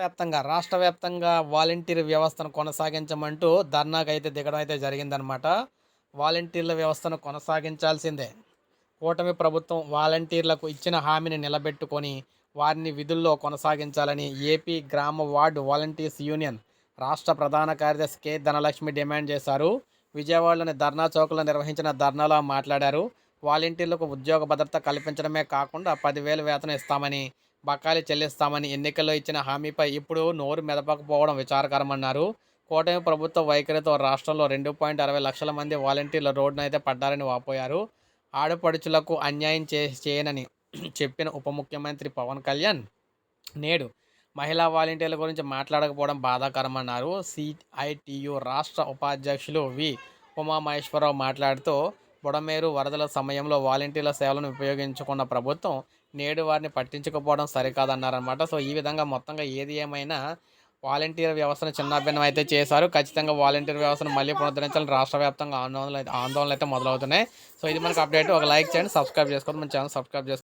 వ్యాప్తంగా రాష్ట్ర వ్యాప్తంగా వాలంటీర్ వ్యవస్థను కొనసాగించమంటూ ధర్నాకు అయితే దిగడం అయితే జరిగిందనమాట వాలంటీర్ల వ్యవస్థను కొనసాగించాల్సిందే. కూటమి ప్రభుత్వం వాలంటీర్లకు ఇచ్చిన హామీని నిలబెట్టుకొని వారిని విధుల్లో కొనసాగించాలని ఏపీ గ్రామ వార్డు వాలంటీర్స్ యూనియన్ రాష్ట్ర ప్రధాన కార్యదర్శి కె ధనలక్ష్మి డిమాండ్ చేశారు. విజయవాడలోని ధర్నా చౌక్లో నిర్వహించిన ధర్నాలో మాట్లాడారు. వాలంటీర్లకు ఉద్యోగ భద్రత కల్పించడమే కాకుండా పదివేలు వేతనం ఇస్తామని బకాయిలు చెల్లిస్తామని ఎన్నికల్లో ఇచ్చిన హామీపై ఇప్పుడు నోరు మెదపకపోవడం విచారకరమన్నారు. కూటమి ప్రభుత్వ వైఖరితో రాష్ట్రంలో రెండు పాయింట్ అరవై లక్షల మంది వాలంటీర్ల రోడ్డున అయితే పడ్డారని వాపోయారు. ఆడపడుచులకు అన్యాయం చే చేయనని చెప్పిన ఉప ముఖ్యమంత్రి పవన్ కళ్యాణ్ నేడు మహిళా వాలంటీర్ల గురించి మాట్లాడకపోవడం బాధాకరమన్నారు. సిఐటియు రాష్ట్ర ఉపాధ్యక్షులు వి ఉమామహేశ్వరరావు మాట్లాడుతూ బుడమేరు వరదల సమయంలో వాలంటీర్ల సేవలను ఉపయోగించుకున్న ప్రభుత్వం నేడు వారిని పట్టించుకోపోవడం సరికాదన్నారనమాట సో ఈ విధంగా మొత్తంగా ఏది ఏమైనా వాలంటీర్ వ్యవస్థను చిన్నాభిన్నం అయితే చేశారు. ఖచ్చితంగా వాలంటీర్ వ్యవస్థను మళ్ళీ పునరుద్ధరించాలని రాష్ట్ర వ్యాప్తంగా ఆందోళనలు అయితే ఆందోళనలు అయితే మొదలవుతున్నాయి. సో ఇది మనకు అప్డేట్. ఒక లైక్ చేయండి సబ్స్క్రైబ్ చేసుకోండి. మన ఛానల్ సబ్స్క్రైబ్ చేసుకోండి.